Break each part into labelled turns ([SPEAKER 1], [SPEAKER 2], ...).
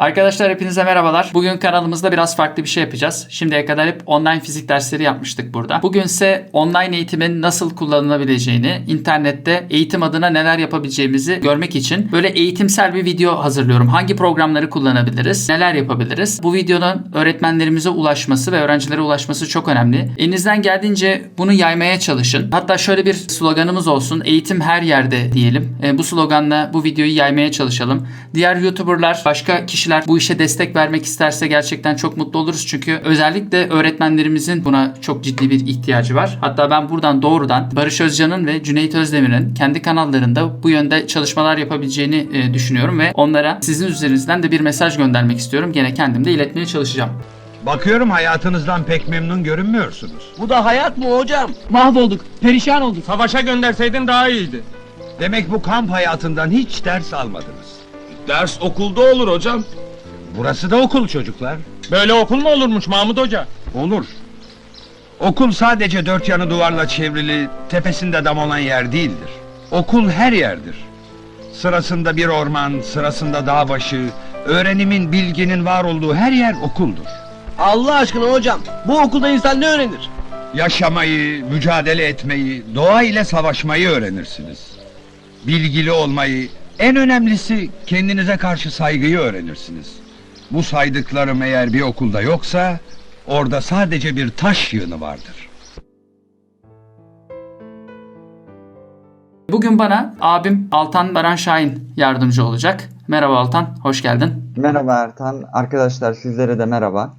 [SPEAKER 1] Arkadaşlar hepinize merhabalar. Bugün kanalımızda biraz farklı bir şey yapacağız. Şimdiye kadar hep online fizik dersleri yapmıştık burada. Bugünse online eğitimin nasıl kullanılabileceğini, internette eğitim adına neler yapabileceğimizi görmek için böyle eğitimsel bir video hazırlıyorum. Hangi programları kullanabiliriz, neler yapabiliriz? Bu videonun öğretmenlerimize ulaşması ve öğrencilere ulaşması çok önemli. Elinizden geldiğince bunu yaymaya çalışın. Hatta şöyle bir sloganımız olsun. Eğitim her yerde diyelim. E, bu sloganla bu videoyu yaymaya çalışalım. Diğer YouTuber'lar, başka kişiler bu işe destek vermek isterse gerçekten çok mutlu oluruz. Çünkü özellikle öğretmenlerimizin buna çok ciddi bir ihtiyacı var. Hatta ben buradan doğrudan Barış Özcan'ın ve Cüneyt Özdemir'in kendi kanallarında bu yönde çalışmalar yapabileceğini e, düşünüyorum ve onlara sizin üzerinizden de bir mesaj göndermek istiyorum. Gene kendim de iletmeye çalışacağım.
[SPEAKER 2] Bakıyorum hayatınızdan pek memnun görünmüyorsunuz.
[SPEAKER 3] Bu da hayat mı hocam?
[SPEAKER 4] Mahvolduk, perişan olduk.
[SPEAKER 5] Savaşa gönderseydin daha iyiydi.
[SPEAKER 2] Demek bu kamp hayatından hiç ders almadınız.
[SPEAKER 5] Ders okulda olur hocam.
[SPEAKER 2] Burası da okul çocuklar.
[SPEAKER 5] Böyle okul mu olurmuş Mahmut Hoca?
[SPEAKER 2] Olur. Okul sadece dört yanı duvarla çevrili, tepesinde dam olan yer değildir. Okul her yerdir. Sırasında bir orman, sırasında dağ başı, öğrenimin, bilginin var olduğu her yer okuldur.
[SPEAKER 3] Allah aşkına hocam, bu okulda insan ne öğrenir?
[SPEAKER 2] Yaşamayı, mücadele etmeyi, doğa ile savaşmayı öğrenirsiniz. Bilgili olmayı, en önemlisi kendinize karşı saygıyı öğrenirsiniz. Bu saydıklarım eğer bir okulda yoksa, orada sadece bir taş yığını vardır.
[SPEAKER 1] Bugün bana abim Altan Baran Şahin yardımcı olacak. Merhaba Altan, hoş geldin.
[SPEAKER 6] Merhaba Ertan. Arkadaşlar sizlere de merhaba.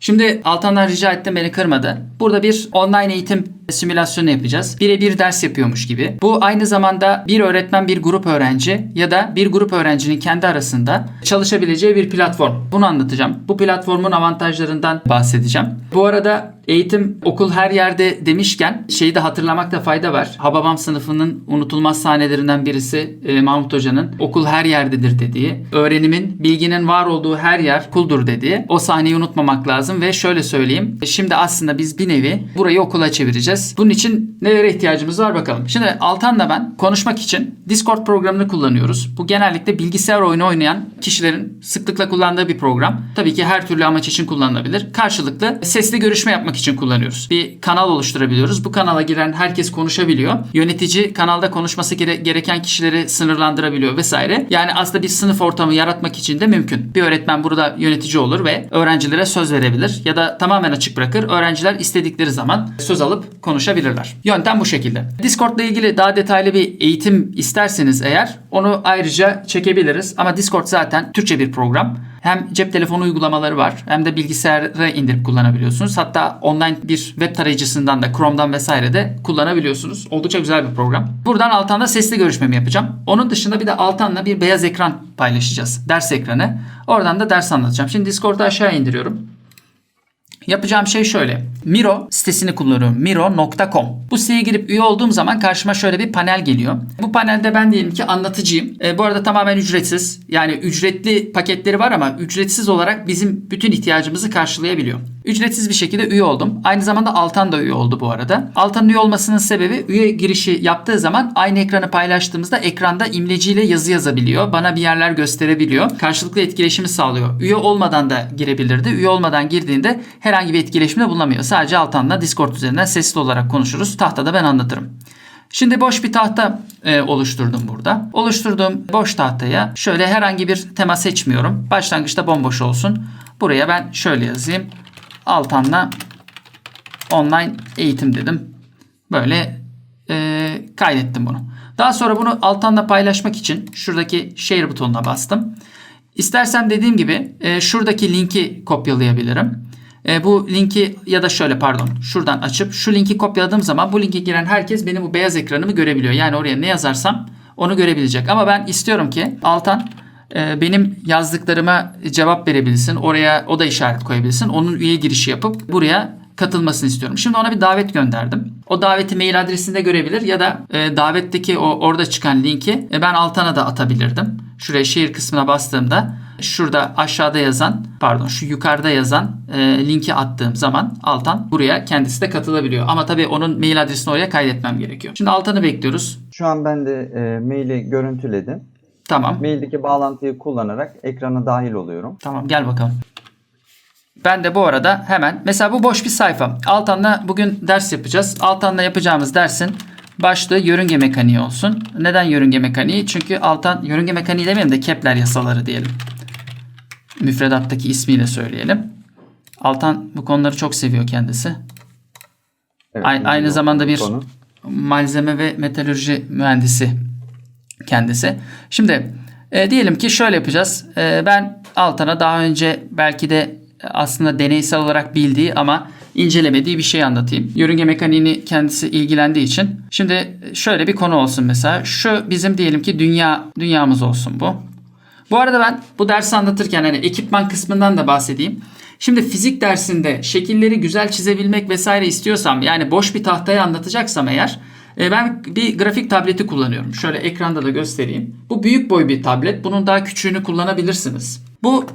[SPEAKER 1] Şimdi Altan'dan rica ettim beni kırmadı. Burada bir online eğitim simülasyonu yapacağız. Birebir ders yapıyormuş gibi. Bu aynı zamanda bir öğretmen bir grup öğrenci ya da bir grup öğrencinin kendi arasında çalışabileceği bir platform. Bunu anlatacağım. Bu platformun avantajlarından bahsedeceğim. Bu arada eğitim okul her yerde demişken şeyi de hatırlamakta fayda var. Hababam sınıfının unutulmaz sahnelerinden birisi e, Mahmut Hoca'nın okul her yerdedir dediği, öğrenimin, bilginin var olduğu her yer kuldur dediği. O sahneyi unutmamak lazım ve şöyle söyleyeyim. Şimdi aslında biz bir nevi burayı okula çevireceğiz. Bunun için nelere ihtiyacımız var bakalım. Şimdi Altan'la ben konuşmak için Discord programını kullanıyoruz. Bu genellikle bilgisayar oyunu oynayan kişilerin sıklıkla kullandığı bir program. Tabii ki her türlü amaç için kullanılabilir. Karşılıklı sesli görüşme yapmak için kullanıyoruz. Bir kanal oluşturabiliyoruz. Bu kanala giren herkes konuşabiliyor. Yönetici kanalda konuşması gere- gereken kişileri sınırlandırabiliyor vesaire. Yani aslında bir sınıf ortamı yaratmak için de mümkün. Bir öğretmen burada yönetici olur ve öğrencilere söz verebilir ya da tamamen açık bırakır. Öğrenciler istedikleri zaman söz alıp konuşabilirler. Yöntem bu şekilde. Discord'la ilgili daha detaylı bir eğitim isterseniz eğer onu ayrıca çekebiliriz. Ama Discord zaten Türkçe bir program. Hem cep telefonu uygulamaları var hem de bilgisayara indirip kullanabiliyorsunuz. Hatta online bir web tarayıcısından da Chrome'dan vesaire de kullanabiliyorsunuz. Oldukça güzel bir program. Buradan Altan'da sesli görüşmemi yapacağım. Onun dışında bir de Altan'la bir beyaz ekran paylaşacağız. Ders ekranı. Oradan da ders anlatacağım. Şimdi Discord'u aşağı indiriyorum. Yapacağım şey şöyle. Miro sitesini kullanıyorum. Miro.com. Bu siteye girip üye olduğum zaman karşıma şöyle bir panel geliyor. Bu panelde ben diyelim ki anlatıcıyım. E, bu arada tamamen ücretsiz. Yani ücretli paketleri var ama ücretsiz olarak bizim bütün ihtiyacımızı karşılayabiliyor. Ücretsiz bir şekilde üye oldum. Aynı zamanda Altan da üye oldu bu arada. Altan'ın üye olmasının sebebi üye girişi yaptığı zaman aynı ekranı paylaştığımızda ekranda imleciyle yazı yazabiliyor. Bana bir yerler gösterebiliyor. Karşılıklı etkileşimi sağlıyor. Üye olmadan da girebilirdi. Üye olmadan girdiğinde herhangi bir etkileşimde bulunamıyor. Sadece Altan'la Discord üzerinden sesli olarak konuşuruz. Tahtada ben anlatırım. Şimdi boş bir tahta e, oluşturdum burada. Oluşturduğum boş tahtaya şöyle herhangi bir tema seçmiyorum. Başlangıçta bomboş olsun. Buraya ben şöyle yazayım. Altan'la online eğitim dedim. Böyle e, kaydettim bunu. Daha sonra bunu Altan'la paylaşmak için şuradaki share butonuna bastım. İstersem dediğim gibi e, şuradaki linki kopyalayabilirim. E, bu linki ya da şöyle pardon şuradan açıp şu linki kopyaladığım zaman bu linke giren herkes benim bu beyaz ekranımı görebiliyor. Yani oraya ne yazarsam onu görebilecek. Ama ben istiyorum ki Altan benim yazdıklarıma cevap verebilsin. Oraya o da işaret koyabilsin. Onun üye girişi yapıp buraya katılmasını istiyorum. Şimdi ona bir davet gönderdim. O daveti mail adresinde görebilir ya da e, davetteki o orada çıkan linki e, ben Altan'a da atabilirdim. Şuraya şehir kısmına bastığımda şurada aşağıda yazan pardon şu yukarıda yazan e, linki attığım zaman Altan buraya kendisi de katılabiliyor. Ama tabii onun mail adresini oraya kaydetmem gerekiyor. Şimdi Altan'ı bekliyoruz.
[SPEAKER 6] Şu an ben de e, maili görüntüledim.
[SPEAKER 1] Tamam.
[SPEAKER 6] Maildeki bağlantıyı kullanarak ekrana dahil oluyorum.
[SPEAKER 1] Tamam gel bakalım. Ben de bu arada hemen mesela bu boş bir sayfa. Altan'la bugün ders yapacağız. Altan'la yapacağımız dersin başlığı yörünge mekaniği olsun. Neden yörünge mekaniği? Çünkü Altan yörünge mekaniği demeyelim de Kepler yasaları diyelim. Müfredattaki ismiyle söyleyelim. Altan bu konuları çok seviyor kendisi.
[SPEAKER 6] Evet,
[SPEAKER 1] Ay- aynı zamanda bir
[SPEAKER 6] konu.
[SPEAKER 1] malzeme ve metalürji mühendisi kendisi. Şimdi e, diyelim ki şöyle yapacağız. E, ben Altan'a daha önce belki de aslında deneysel olarak bildiği ama incelemediği bir şey anlatayım. Yörünge mekaniğini kendisi ilgilendiği için. Şimdi şöyle bir konu olsun mesela. Şu bizim diyelim ki dünya dünyamız olsun bu. Bu arada ben bu dersi anlatırken hani ekipman kısmından da bahsedeyim. Şimdi fizik dersinde şekilleri güzel çizebilmek vesaire istiyorsam yani boş bir tahtaya anlatacaksam eğer ben bir grafik tableti kullanıyorum. Şöyle ekranda da göstereyim. Bu büyük boy bir tablet. Bunun daha küçüğünü kullanabilirsiniz. Bu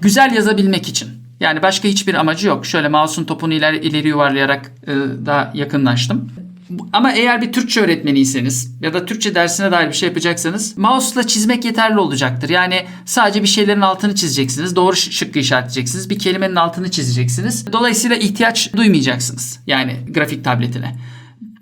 [SPEAKER 1] güzel yazabilmek için. Yani başka hiçbir amacı yok. Şöyle mouse'un topunu ileri, ileri yuvarlayarak e, daha yakınlaştım. Ama eğer bir Türkçe öğretmeniyseniz ya da Türkçe dersine dair bir şey yapacaksanız mouse'la çizmek yeterli olacaktır. Yani sadece bir şeylerin altını çizeceksiniz. Doğru şıkkı işaretleyeceksiniz. Bir kelimenin altını çizeceksiniz. Dolayısıyla ihtiyaç duymayacaksınız. Yani grafik tabletine.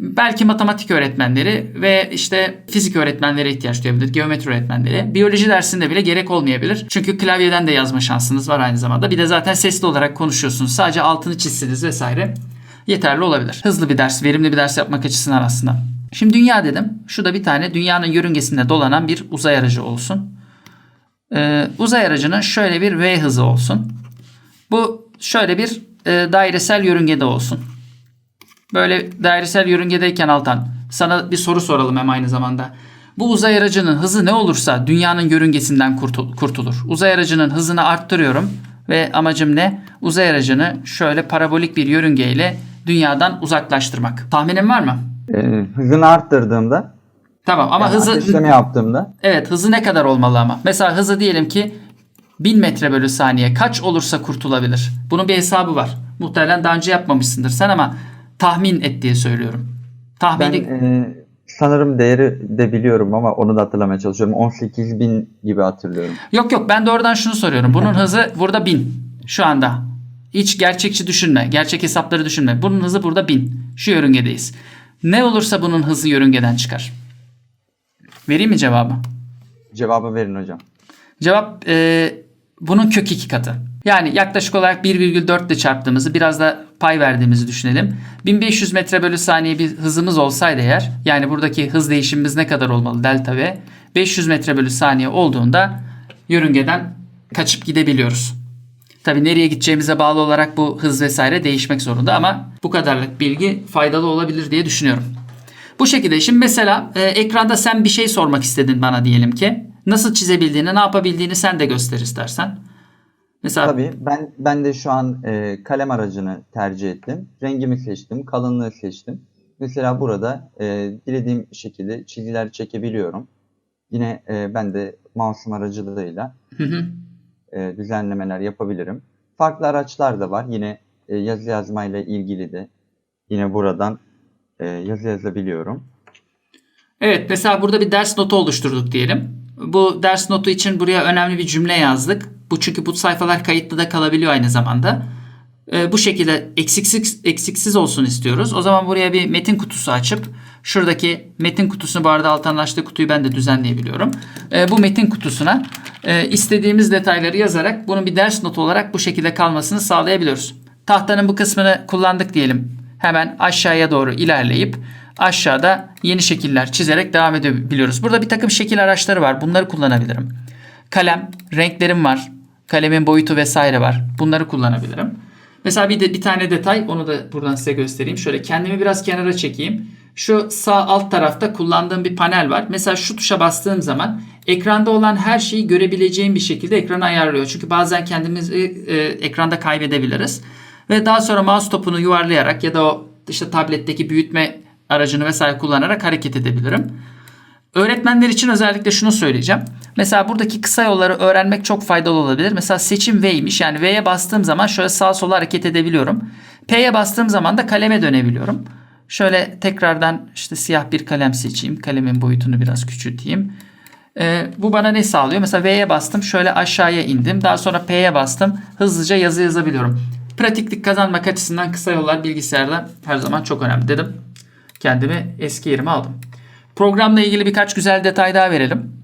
[SPEAKER 1] Belki matematik öğretmenleri ve işte fizik öğretmenleri ihtiyaç duyabilir. Geometri öğretmenleri. Biyoloji dersinde bile gerek olmayabilir. Çünkü klavyeden de yazma şansınız var aynı zamanda. Bir de zaten sesli olarak konuşuyorsunuz. Sadece altını çizseniz vesaire yeterli olabilir. Hızlı bir ders, verimli bir ders yapmak açısından aslında. Şimdi dünya dedim. Şu da bir tane dünyanın yörüngesinde dolanan bir uzay aracı olsun. Ee, uzay aracının şöyle bir V hızı olsun. Bu şöyle bir e, dairesel yörüngede olsun. Böyle dairesel yörüngedeyken Altan sana bir soru soralım hem aynı zamanda. Bu uzay aracının hızı ne olursa dünyanın yörüngesinden kurtul- kurtulur. Uzay aracının hızını arttırıyorum ve amacım ne? Uzay aracını şöyle parabolik bir yörüngeyle dünyadan uzaklaştırmak. Tahminin var mı?
[SPEAKER 6] Ee, hızını arttırdığımda
[SPEAKER 1] Tamam ama
[SPEAKER 6] yani
[SPEAKER 1] hızı
[SPEAKER 6] ateşleme yaptığımda
[SPEAKER 1] evet hızı ne kadar olmalı ama? Mesela hızı diyelim ki 1000 metre bölü saniye kaç olursa kurtulabilir? Bunun bir hesabı var. Muhtemelen daha önce yapmamışsındır sen ama tahmin et diye söylüyorum.
[SPEAKER 6] ben
[SPEAKER 1] Tahmini
[SPEAKER 6] e, sanırım değeri de biliyorum ama onu da hatırlamaya çalışıyorum. 18.000 gibi hatırlıyorum.
[SPEAKER 1] Yok yok ben de oradan şunu soruyorum. Bunun hızı burada 1000 şu anda. Hiç gerçekçi düşünme. Gerçek hesapları düşünme. Bunun hızı burada 1000. Şu yörüngedeyiz. Ne olursa bunun hızı yörüngeden çıkar. Vereyim mi cevabı?
[SPEAKER 6] Cevabı verin hocam.
[SPEAKER 1] Cevap e, bunun kök iki katı. Yani yaklaşık olarak 1,4 ile çarptığımızı biraz da pay verdiğimizi düşünelim. 1500 metre bölü saniye bir hızımız olsaydı eğer yani buradaki hız değişimimiz ne kadar olmalı delta V 500 metre bölü saniye olduğunda yörüngeden kaçıp gidebiliyoruz. Tabi nereye gideceğimize bağlı olarak bu hız vesaire değişmek zorunda ama bu kadarlık bilgi faydalı olabilir diye düşünüyorum. Bu şekilde şimdi mesela e, ekranda sen bir şey sormak istedin bana diyelim ki. Nasıl çizebildiğini, ne yapabildiğini sen de göster istersen. Mesela
[SPEAKER 6] Tabii ben ben de şu an e, kalem aracını tercih ettim. Rengimi seçtim, kalınlığı seçtim. Mesela burada e, dilediğim şekilde çizgiler çekebiliyorum. Yine e, ben de mouse'um aracılığıyla
[SPEAKER 1] Hı hı.
[SPEAKER 6] e, düzenlemeler yapabilirim. Farklı araçlar da var. Yine e, yazı yazmayla ilgili de yine buradan e, yazı yazabiliyorum.
[SPEAKER 1] Evet mesela burada bir ders notu oluşturduk diyelim. Bu ders notu için buraya önemli bir cümle yazdık. Bu çünkü bu sayfalar kayıtlı da kalabiliyor aynı zamanda. Ee, bu şekilde eksiksiz, eksiksiz olsun istiyoruz. O zaman buraya bir metin kutusu açıp şuradaki metin kutusunu bu arada altınlaştığı kutuyu ben de düzenleyebiliyorum. Ee, bu metin kutusuna e, istediğimiz detayları yazarak bunun bir ders notu olarak bu şekilde kalmasını sağlayabiliyoruz. Tahtanın bu kısmını kullandık diyelim. Hemen aşağıya doğru ilerleyip aşağıda yeni şekiller çizerek devam edebiliyoruz. Burada bir takım şekil araçları var. Bunları kullanabilirim. Kalem, renklerim var. Kalemin boyutu vesaire var. Bunları kullanabilirim. Mesela bir de bir tane detay onu da buradan size göstereyim. Şöyle kendimi biraz kenara çekeyim. Şu sağ alt tarafta kullandığım bir panel var. Mesela şu tuşa bastığım zaman ekranda olan her şeyi görebileceğim bir şekilde ekranı ayarlıyor. Çünkü bazen kendimizi e, ekranda kaybedebiliriz. Ve daha sonra mouse topunu yuvarlayarak ya da o işte tabletteki büyütme aracını vesaire kullanarak hareket edebilirim. Öğretmenler için özellikle şunu söyleyeceğim. Mesela buradaki kısa yolları öğrenmek çok faydalı olabilir. Mesela seçim V'ymiş. Yani V'ye bastığım zaman şöyle sağa sola hareket edebiliyorum. P'ye bastığım zaman da kaleme dönebiliyorum. Şöyle tekrardan işte siyah bir kalem seçeyim. Kalemin boyutunu biraz küçülteyim. Ee, bu bana ne sağlıyor? Mesela V'ye bastım şöyle aşağıya indim. Daha sonra P'ye bastım. Hızlıca yazı yazabiliyorum. Pratiklik kazanmak açısından kısa yollar bilgisayarda her zaman çok önemli dedim. Kendimi eski yerime aldım. Programla ilgili birkaç güzel detay daha verelim.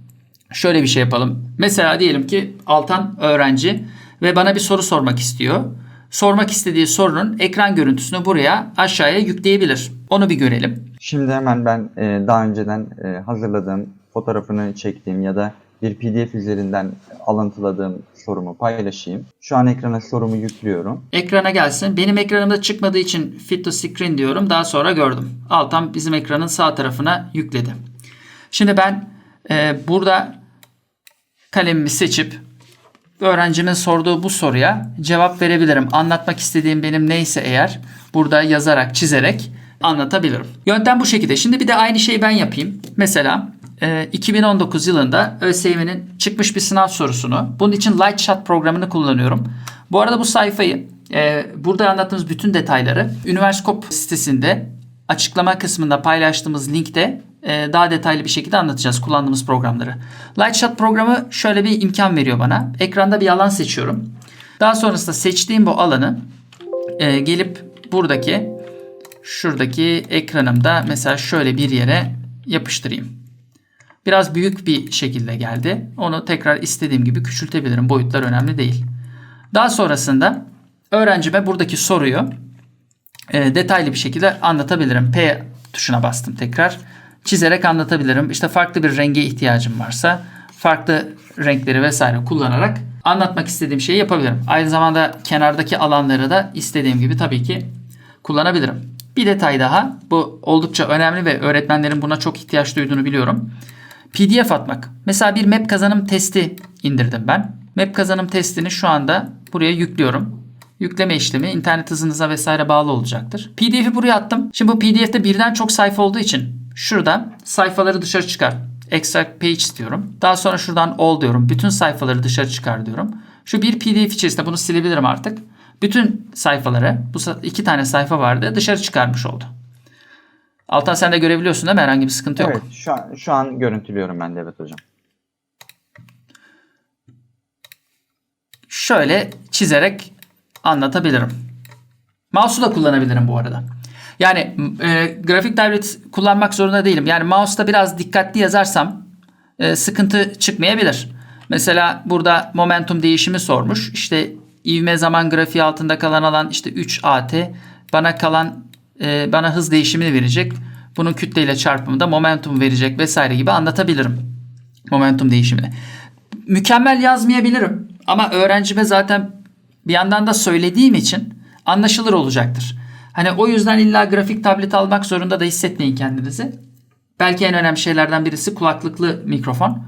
[SPEAKER 1] Şöyle bir şey yapalım. Mesela diyelim ki Altan öğrenci ve bana bir soru sormak istiyor. Sormak istediği sorunun ekran görüntüsünü buraya aşağıya yükleyebilir. Onu bir görelim.
[SPEAKER 6] Şimdi hemen ben e, daha önceden e, hazırladığım, fotoğrafını çektiğim ya da bir PDF üzerinden alıntıladığım sorumu paylaşayım. Şu an ekrana sorumu yüklüyorum.
[SPEAKER 1] Ekrana gelsin. Benim ekranımda çıkmadığı için fit to screen diyorum. Daha sonra gördüm. Altan bizim ekranın sağ tarafına yükledi. Şimdi ben e, burada kalemimi seçip öğrencimin sorduğu bu soruya cevap verebilirim. Anlatmak istediğim benim neyse eğer burada yazarak, çizerek anlatabilirim. Yöntem bu şekilde. Şimdi bir de aynı şeyi ben yapayım. Mesela e, 2019 yılında ÖSYM'nin çıkmış bir sınav sorusunu. Bunun için Lightshot programını kullanıyorum. Bu arada bu sayfayı e, burada anlattığımız bütün detayları Üniversikop sitesinde açıklama kısmında paylaştığımız linkte e, daha detaylı bir şekilde anlatacağız kullandığımız programları. Lightshot programı şöyle bir imkan veriyor bana. Ekranda bir alan seçiyorum. Daha sonrasında seçtiğim bu alanı e, gelip buradaki şuradaki ekranımda mesela şöyle bir yere yapıştırayım. Biraz büyük bir şekilde geldi. Onu tekrar istediğim gibi küçültebilirim. Boyutlar önemli değil. Daha sonrasında öğrencime buradaki soruyu e, detaylı bir şekilde anlatabilirim. P tuşuna bastım tekrar. Çizerek anlatabilirim. İşte farklı bir renge ihtiyacım varsa farklı renkleri vesaire kullanarak anlatmak istediğim şeyi yapabilirim. Aynı zamanda kenardaki alanları da istediğim gibi tabii ki kullanabilirim. Bir detay daha. Bu oldukça önemli ve öğretmenlerin buna çok ihtiyaç duyduğunu biliyorum. PDF atmak. Mesela bir map kazanım testi indirdim ben. Map kazanım testini şu anda buraya yüklüyorum. Yükleme işlemi internet hızınıza vesaire bağlı olacaktır. PDF'i buraya attım. Şimdi bu PDF'de birden çok sayfa olduğu için şuradan sayfaları dışarı çıkar. Extract page diyorum. Daha sonra şuradan all diyorum. Bütün sayfaları dışarı çıkar diyorum. Şu bir PDF içerisinde bunu silebilirim artık. Bütün sayfaları, bu iki tane sayfa vardı dışarı çıkarmış oldu. Altan sen de görebiliyorsun değil mi? Herhangi bir sıkıntı yok.
[SPEAKER 6] Evet, şu an, şu an görüntülüyorum ben de evet hocam.
[SPEAKER 1] şöyle çizerek anlatabilirim. Mouse'u da kullanabilirim bu arada. Yani e, grafik tablet kullanmak zorunda değilim. Yani mouse'da biraz dikkatli yazarsam e, sıkıntı çıkmayabilir. Mesela burada momentum değişimi sormuş. İşte ivme zaman grafiği altında kalan alan işte 3 at. Bana kalan e, bana hız değişimini verecek. Bunun kütleyle çarpımında momentum verecek vesaire gibi anlatabilirim. Momentum değişimini mükemmel yazmayabilirim ama öğrencime zaten bir yandan da söylediğim için anlaşılır olacaktır. Hani o yüzden illa grafik tablet almak zorunda da hissetmeyin kendinizi. Belki en önemli şeylerden birisi kulaklıklı mikrofon.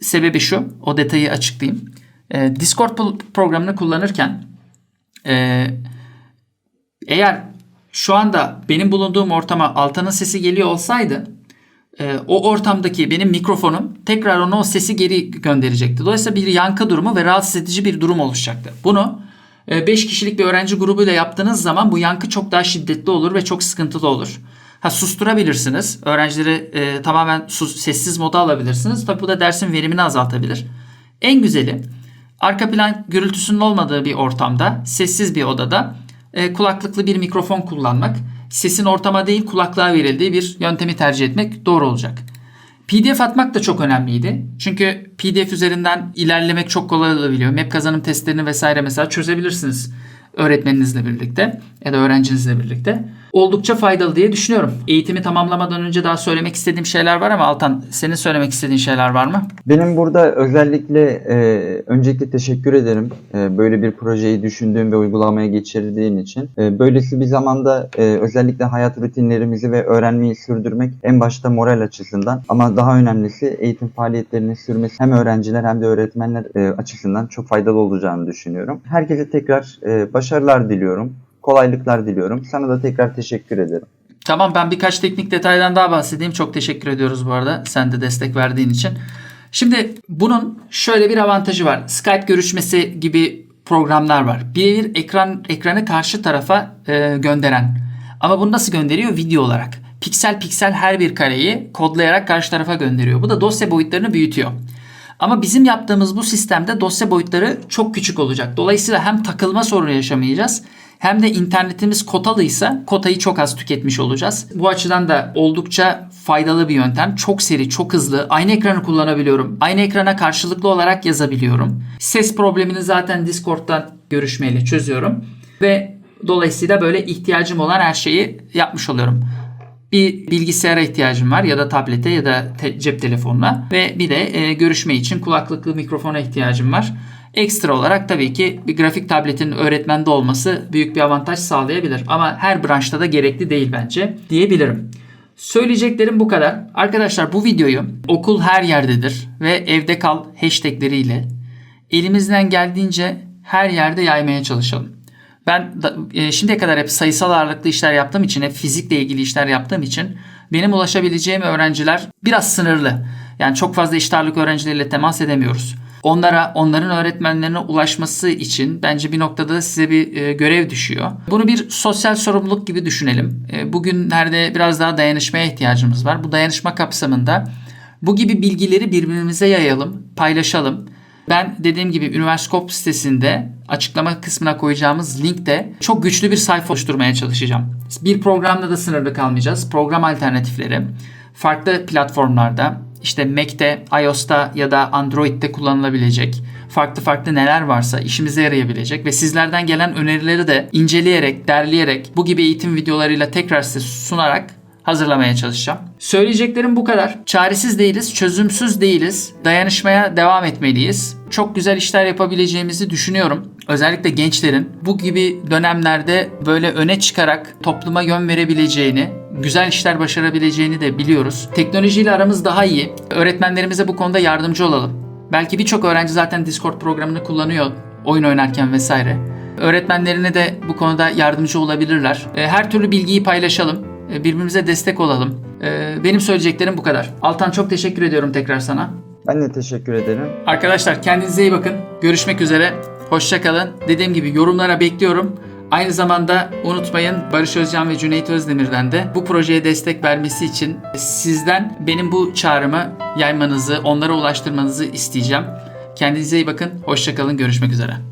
[SPEAKER 1] Sebebi şu, o detayı açıklayayım. Ee, Discord pro- programını kullanırken e, eğer şu anda benim bulunduğum ortama Altan'ın sesi geliyor olsaydı e, o ortamdaki benim mikrofonum tekrar ona o sesi geri gönderecekti. Dolayısıyla bir yankı durumu ve rahatsız edici bir durum oluşacaktı. Bunu 5 kişilik bir öğrenci grubuyla yaptığınız zaman bu yankı çok daha şiddetli olur ve çok sıkıntılı olur. Ha susturabilirsiniz. Öğrencileri e, tamamen sus, sessiz moda alabilirsiniz. Tabi bu da dersin verimini azaltabilir. En güzeli arka plan gürültüsünün olmadığı bir ortamda, sessiz bir odada e, kulaklıklı bir mikrofon kullanmak, sesin ortama değil kulaklığa verildiği bir yöntemi tercih etmek doğru olacak. PDF atmak da çok önemliydi. Çünkü PDF üzerinden ilerlemek çok kolay olabiliyor. Map kazanım testlerini vesaire mesela çözebilirsiniz öğretmeninizle birlikte ya da öğrencinizle birlikte. Oldukça faydalı diye düşünüyorum. Eğitimi tamamlamadan önce daha söylemek istediğim şeyler var ama Altan senin söylemek istediğin şeyler var mı?
[SPEAKER 6] Benim burada özellikle e, öncelikle teşekkür ederim. E, böyle bir projeyi düşündüğün ve uygulamaya geçirdiğin için. E, böylesi bir zamanda e, özellikle hayat rutinlerimizi ve öğrenmeyi sürdürmek en başta moral açısından ama daha önemlisi eğitim faaliyetlerinin sürmesi hem öğrenciler hem de öğretmenler e, açısından çok faydalı olacağını düşünüyorum. Herkese tekrar e, başarılar diliyorum. Kolaylıklar diliyorum. Sana da tekrar teşekkür ederim.
[SPEAKER 1] Tamam ben birkaç teknik detaydan daha bahsedeyim. Çok teşekkür ediyoruz bu arada sen de destek verdiğin için. Şimdi bunun şöyle bir avantajı var. Skype görüşmesi gibi programlar var. Birebir ekran ekranı karşı tarafa e, gönderen. Ama bunu nasıl gönderiyor? Video olarak. piksel piksel her bir kareyi kodlayarak karşı tarafa gönderiyor. Bu da dosya boyutlarını büyütüyor. Ama bizim yaptığımız bu sistemde dosya boyutları çok küçük olacak. Dolayısıyla hem takılma sorunu yaşamayacağız hem de internetimiz kotalıysa kotayı çok az tüketmiş olacağız. Bu açıdan da oldukça faydalı bir yöntem. Çok seri, çok hızlı. Aynı ekranı kullanabiliyorum. Aynı ekrana karşılıklı olarak yazabiliyorum. Ses problemini zaten Discord'dan görüşmeyle çözüyorum. Ve dolayısıyla böyle ihtiyacım olan her şeyi yapmış oluyorum bir bilgisayara ihtiyacım var ya da tablete ya da te- cep telefonuna ve bir de e, görüşme için kulaklıklı mikrofona ihtiyacım var. Ekstra olarak tabii ki bir grafik tabletin öğretmende olması büyük bir avantaj sağlayabilir ama her branşta da gerekli değil bence diyebilirim. Söyleyeceklerim bu kadar. Arkadaşlar bu videoyu okul her yerdedir ve evde kal hashtagleriyle elimizden geldiğince her yerde yaymaya çalışalım. Ben da, e, şimdiye kadar hep sayısal ağırlıklı işler yaptığım için, hep fizikle ilgili işler yaptığım için benim ulaşabileceğim öğrenciler biraz sınırlı. Yani çok fazla eşit ağırlık öğrencileriyle temas edemiyoruz. Onlara, onların öğretmenlerine ulaşması için bence bir noktada da size bir e, görev düşüyor. Bunu bir sosyal sorumluluk gibi düşünelim. E, bugünlerde biraz daha dayanışmaya ihtiyacımız var. Bu dayanışma kapsamında bu gibi bilgileri birbirimize yayalım, paylaşalım. Ben dediğim gibi Üniversikop sitesinde açıklama kısmına koyacağımız linkte çok güçlü bir sayfa oluşturmaya çalışacağım. Bir programda da sınırlı kalmayacağız. Program alternatifleri farklı platformlarda işte Mac'te, iOS'ta ya da Android'de kullanılabilecek farklı farklı neler varsa işimize yarayabilecek ve sizlerden gelen önerileri de inceleyerek, derleyerek bu gibi eğitim videolarıyla tekrar size sunarak hazırlamaya çalışacağım. Söyleyeceklerim bu kadar. Çaresiz değiliz, çözümsüz değiliz. Dayanışmaya devam etmeliyiz. Çok güzel işler yapabileceğimizi düşünüyorum. Özellikle gençlerin bu gibi dönemlerde böyle öne çıkarak topluma yön verebileceğini, güzel işler başarabileceğini de biliyoruz. Teknolojiyle aramız daha iyi. Öğretmenlerimize bu konuda yardımcı olalım. Belki birçok öğrenci zaten Discord programını kullanıyor oyun oynarken vesaire. Öğretmenlerine de bu konuda yardımcı olabilirler. E, Her türlü bilgiyi paylaşalım. E, Birbirimize destek olalım. E, Benim söyleyeceklerim bu kadar. Altan çok teşekkür ediyorum tekrar sana.
[SPEAKER 6] Ben de teşekkür ederim.
[SPEAKER 1] Arkadaşlar kendinize iyi bakın. Görüşmek üzere. Hoşçakalın. Dediğim gibi yorumlara bekliyorum. Aynı zamanda unutmayın Barış Özcan ve Cüneyt Özdemir'den de bu projeye destek vermesi için sizden benim bu çağrımı yaymanızı, onlara ulaştırmanızı isteyeceğim. Kendinize iyi bakın. Hoşçakalın. Görüşmek üzere.